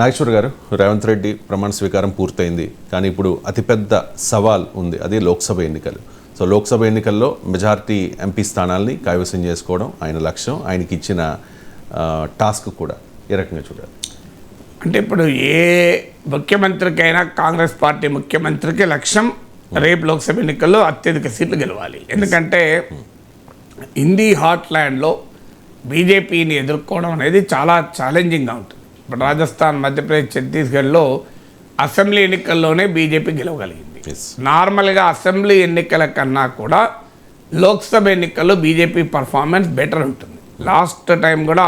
నాగేశ్వర్ గారు రేవంత్ రెడ్డి ప్రమాణ స్వీకారం పూర్తయింది. కానీ ఇప్పుడు అతిపెద్ద సవాల్ ఉంది. అది లోక్సభ ఎన్నికలు. సో లోక్సభ ఎన్నికల్లో మెజారిటీ ఎంపీ స్థానాల్ని కైవసం చేసుకోవడం ఆయన లక్ష్యం. ఆయనకి ఇచ్చిన టాస్క్ కూడా ఏ రకంగా చూడాలి? అంటే ఇప్పుడు ఏ ముఖ్యమంత్రికైనా కాంగ్రెస్ పార్టీ ముఖ్యమంత్రికి లక్ష్యం రేపు లోక్సభ ఎన్నికల్లో అత్యధిక సీట్లు గెలవాలి. ఎందుకంటే హిందీ హాట్ ల్యాండ్లో బీజేపీని ఎదుర్కోవడం అనేది చాలా ఛాలెంజింగ్గా ఉంటుంది. రాజస్థాన్ మధ్యప్రదేశ్ ఛత్తీస్గఢ్లో అసెంబ్లీ ఎన్నికల్లోనే బీజేపీ గెలవగలిగింది. నార్మల్గా అసెంబ్లీ ఎన్నికల కన్నా కూడా లోక్సభ ఎన్నికల్లో బీజేపీ పర్ఫార్మెన్స్ బెటర్ ఉంటుంది. లాస్ట్ టైం కూడా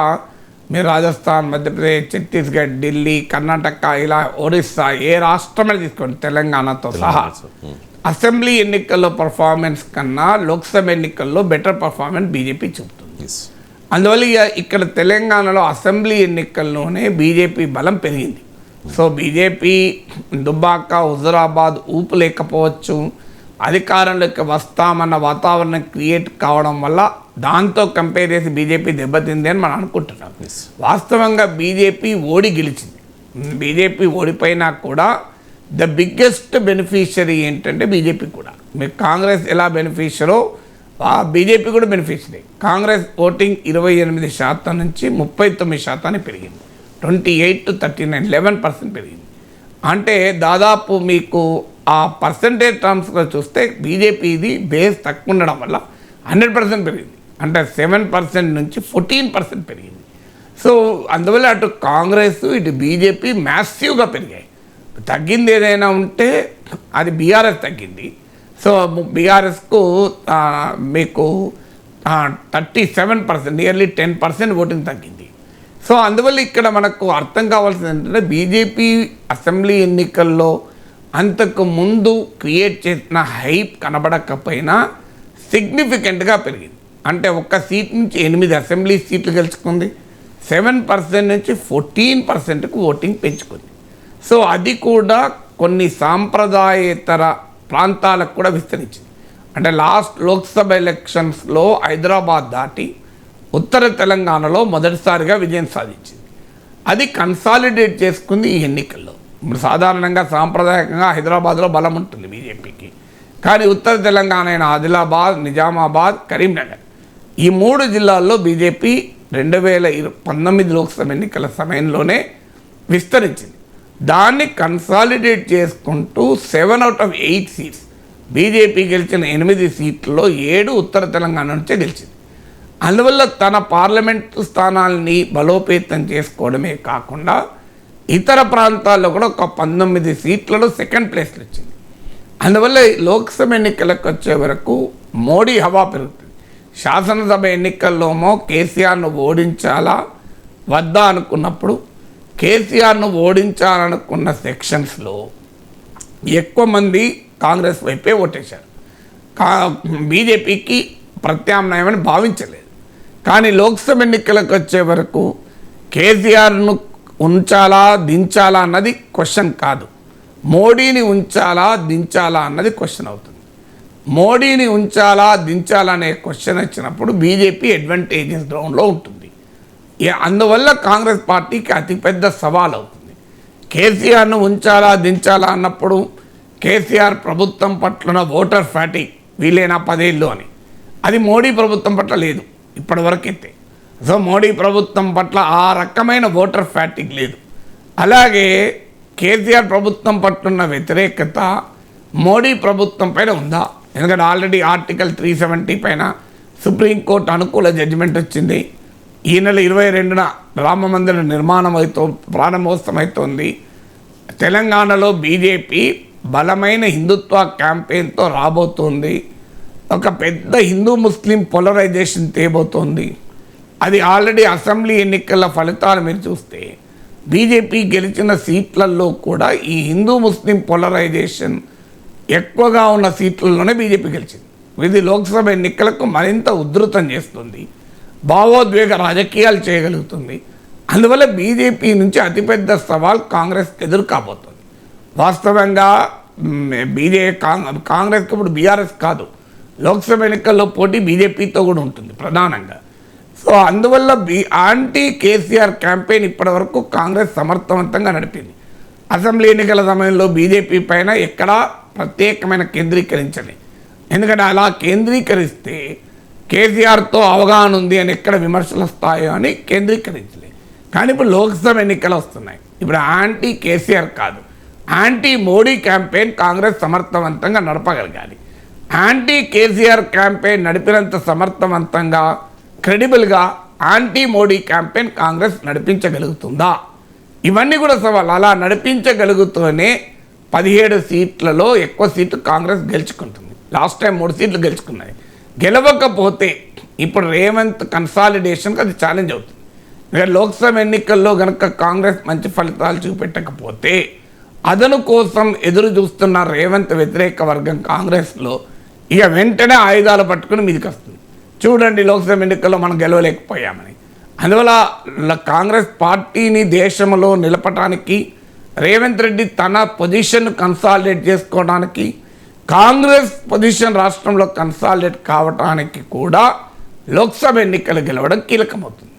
మీరు రాజస్థాన్ మధ్యప్రదేశ్ ఛత్తీస్గఢ్ ఢిల్లీ కర్ణాటక ఇలా ఒరిస్సా ఏ రాష్ట్రమే తీసుకోండి తెలంగాణతో సహా. అసెంబ్లీ ఎన్నికల్లో పర్ఫార్మెన్స్ కన్నా లోక్సభ ఎన్నికల్లో బెటర్ పర్ఫార్మెన్స్ బీజేపీ చూపుతుంది. అందువల్ల ఇక ఇక్కడ తెలంగాణలో అసెంబ్లీ ఎన్నికల్లోనే బీజేపీ బలం పెరిగింది. సో బీజేపీ దుబ్బాక హుజురాబాద్ ఊపు లేకపోవచ్చు అధికారంలోకి వస్తామన్న వాతావరణం క్రియేట్ కావడం వల్ల దాంతో కంపేర్ చేసి బీజేపీ దెబ్బతింది అని మనం అనుకుంటున్నాం. వాస్తవంగా బీజేపీ ఓడి గెలిచింది. బీజేపీ ఓడిపోయినా కూడా ద బిగ్గెస్ట్ బెనిఫిషియరీ ఏంటంటే బీజేపీ కూడా. మీరు కాంగ్రెస్ ఎలా బెనిఫిషియరో బీజేపీ కూడా బెనిఫిషియరీ కాంగ్రెస్ ఓటింగ్ ఇరవై ఎనిమిది శాతం నుంచి ముప్పై తొమ్మిది శాతానికి పెరిగింది. Twenty eight to thirty nine eleven percent పెరిగింది. అంటే దాదాపు మీకు ఆ పర్సంటేజ్ టర్మ్స్లో చూస్తే బీజేపీది బేస్ తక్కువ ఉండడం వల్ల హండ్రెడ్ పర్సెంట్ పెరిగింది. అంటే సెవెన్ పర్సెంట్ నుంచి ఫోర్టీన్ పర్సెంట్ పెరిగింది. సో అందువల్ల అటు కాంగ్రెస్ ఇటు బీజేపీ మ్యాసివ్గా పెరిగాయి. తగ్గింది ఏదైనా ఉంటే అది బీఆర్ఎస్ తగ్గింది. సో బీఆర్ఎస్కు మీకు thirty seven percent nearly ten percent voting తగ్గింది. సో అందువల్ల ఇక్కడ మనకు అర్థం కావాల్సింది ఏంటంటే బీజేపీ అసెంబ్లీ ఎన్నికల్లో అంతకు ముందు క్రియేట్ చేసిన హైప్ కనబడకపోయినా సిగ్నిఫికెంట్గా పెరిగింది. అంటే ఒక్క సీట్ నుంచి ఎనిమిది అసెంబ్లీ సీట్లు గెలుచుకుంది. సెవెన్ పర్సెంట్ నుంచి ఫోర్టీన్ పర్సెంట్కు ఓటింగ్ పెంచుకుంది. సో అది కూడా కొన్ని సాంప్రదాయేతర ప్రాంతాలకు కూడా విస్తరించింది. అంటే లాస్ట్ లోక్సభ ఎలక్షన్స్లో హైదరాబాద్ దాటి ఉత్తర తెలంగాణలో మొదటిసారిగా విజయం సాధించింది. అది కన్సాలిడేట్ చేసుకుంది ఈ ఎన్నికల్లో. ఇప్పుడు సాధారణంగా సాంప్రదాయకంగా హైదరాబాద్లో బలం ఉంటుంది బీజేపీకి. కానీ ఉత్తర తెలంగాణ అయిన ఆదిలాబాద్ నిజామాబాద్ కరీంనగర్ ఈ మూడు జిల్లాల్లో బీజేపీ రెండు వేల ఇరు పంతొమ్మిది లోక్సభ ఎన్నికల సమయంలోనే విస్తరించింది. దాన్ని కన్సాలిడేట్ చేసుకుంటూ seven out of eight seats BJP గెలిచిన ఎనిమిది సీట్లలో ఏడు ఉత్తర తెలంగాణ నుంచే గెలిచింది. అందువల్ల తన పార్లమెంటు స్థానాల్ని బలోపేతం చేసుకోవడమే కాకుండా ఇతర ప్రాంతాల్లో కూడా ఒక పంతొమ్మిది సీట్లలో సెకండ్ ప్లేస్లు వచ్చింది. అందువల్ల లోక్సభ ఎన్నికలకు వచ్చే వరకు మోడీ హవా పెరుగుతుంది. శాసనసభ ఎన్నికల్లోమో కేసీఆర్ను ఓడించాలా? వద్దా అనుకున్నప్పుడు కేసీఆర్ను ఓడించాలనుకున్న సెక్షన్స్లో ఎక్కువ మంది కాంగ్రెస్ వైపే ఓటేశారు. కా బీజేపీకి ప్రత్యామ్నాయమని భావించలేదు. కానీ లోక్సభ ఎన్నికలకు వచ్చే వరకు కేసీఆర్ను ఉంచాలా దించాలా అన్నది క్వశ్చన్ కాదు. మోడీని ఉంచాలా దించాలా అన్నది క్వశ్చన్ అవుతుంది. మోడీని ఉంచాలా దించాలా అనే క్వశ్చన్ వచ్చినప్పుడు బీజేపీ అడ్వాంటేజెస్ గ్రౌండ్లో ఉంటుంది. అందువల్ల కాంగ్రెస్ పార్టీకి అతిపెద్ద సవాల్ అవుతుంది కేసీఆర్ను ఉంచాలా దించాలా అన్నప్పుడు కేసీఆర్ ప్రభుత్వం పట్ల ఓటర్ ఫ్యాటిక్ వీలైనా పదేళ్ళు అని. అది మోడీ ప్రభుత్వం పట్ల లేదు ఇప్పటివరకైతే. సో మోడీ ప్రభుత్వం పట్ల ఆ రకమైన ఓటర్ ఫ్యాటిక్ లేదు. అలాగే కేసీఆర్ ప్రభుత్వం పట్లున్న వ్యతిరేకత మోడీ ప్రభుత్వం పైన ఉందా? ఎందుకంటే ఆల్రెడీ ఆర్టికల్ త్రీ సెవెంటీ పైన సుప్రీంకోర్టు అనుకూల జడ్జిమెంట్ వచ్చింది. ఈ నెల ఇరవై రెండున రామ మందిర నిర్మాణం అవుతో ప్రారంభోత్సవం తెలంగాణలో బీజేపీ బలమైన హిందుత్వ క్యాంపెయిన్తో రాబోతోంది. ఒక పెద్ద హిందూ ముస్లిం పోలరైజేషన్ తేబోతోంది. అది ఆల్రెడీ అసెంబ్లీ ఎన్నికల ఫలితాలు మీరు చూస్తే బీజేపీ గెలిచిన సీట్లలో కూడా ఈ హిందూ ముస్లిం పోలరైజేషన్ ఎక్కువగా ఉన్న సీట్లలోనే బీజేపీ గెలిచింది. ఇది లోక్సభ ఎన్నికలకు మరింత ఉధృతం చేస్తుంది. భావోద్వేగ రాజకీయాలు చేయగలుగుతుంది. అందువల్ల బీజేపీ నుంచి అతిపెద్ద సవాల్ కాంగ్రెస్ ఎదురు కాబోతుంది వాస్తవంగా బీజే కాంగ్రెస్కి ఇప్పుడు బీఆర్ఎస్ కాదు. లోక్సభ ఎన్నికల్లో పోటీ బీజేపీతో కూడా ఉంటుంది ప్రధానంగా. సో అందువల్ల బీ యాంటీ కేసీఆర్ క్యాంపెయిన్ ఇప్పటివరకు కాంగ్రెస్ సమర్థవంతంగా నడిపింది. అసెంబ్లీ ఎన్నికల సమయంలో బీజేపీ పైన ఎక్కడా ప్రత్యేకమైన కేంద్రీకరించని ఎందుకంటే అలా కేంద్రీకరిస్తే కేసీఆర్తో అవగాహన ఉంది అని ఎక్కడ విమర్శలు వస్తాయో అని కేంద్రీకరించలేదు కానీ ఇప్పుడు లోక్సభ ఎన్నికలు వస్తున్నాయి. ఇప్పుడు యాంటీ కేసీఆర్ కాదు. యాంటీ మోడీ క్యాంపెయిన్ కాంగ్రెస్ సమర్థవంతంగా నడపగలగాలి. యాంటీ కేసీఆర్ క్యాంపెయిన్ నడిపినంత సమర్థవంతంగా క్రెడిబుల్గా యాంటీ మోడీ క్యాంపెయిన్ కాంగ్రెస్ నడిపించగలుగుతుందా? ఇవన్నీ కూడా సవాల్ అలా నడిపించగలుగుతూనే పదిహేడు సీట్లలో ఎక్కువ సీట్లు కాంగ్రెస్ గెలుచుకుంటుంది. లాస్ట్ టైం మూడు సీట్లు గెలుచుకున్నాయి. గెలవకపోతే ఇప్పుడు రేవంత్ కన్సాలిడేషన్కి అది ఛాలెంజ్ అవుతుంది. లోక్సభ ఎన్నికల్లో కనుక కాంగ్రెస్ మంచి ఫలితాలు చూపెట్టకపోతే అదను కోసం ఎదురు చూస్తున్న రేవంత్ వ్యతిరేక వర్గం కాంగ్రెస్లో ఇక వెంటనే ఆయుధాలు పట్టుకుని మీదకి వస్తుంది. చూడండి లోక్సభ ఎన్నికల్లో మనం గెలవలేకపోయామని. అందువల్ల కాంగ్రెస్ పార్టీని దేశంలో నిలపటానికి రేవంత్ రెడ్డి తన పొజిషన్ కన్సాలిడేట్ చేసుకోవడానికి కాంగ్రెస్ పొజిషన్ రాష్ట్రంలో కన్సాలిడేట్ కావడానికి కూడా లోక్సభ ఎన్నికలు గెలవడం కీలకమవుతుంది.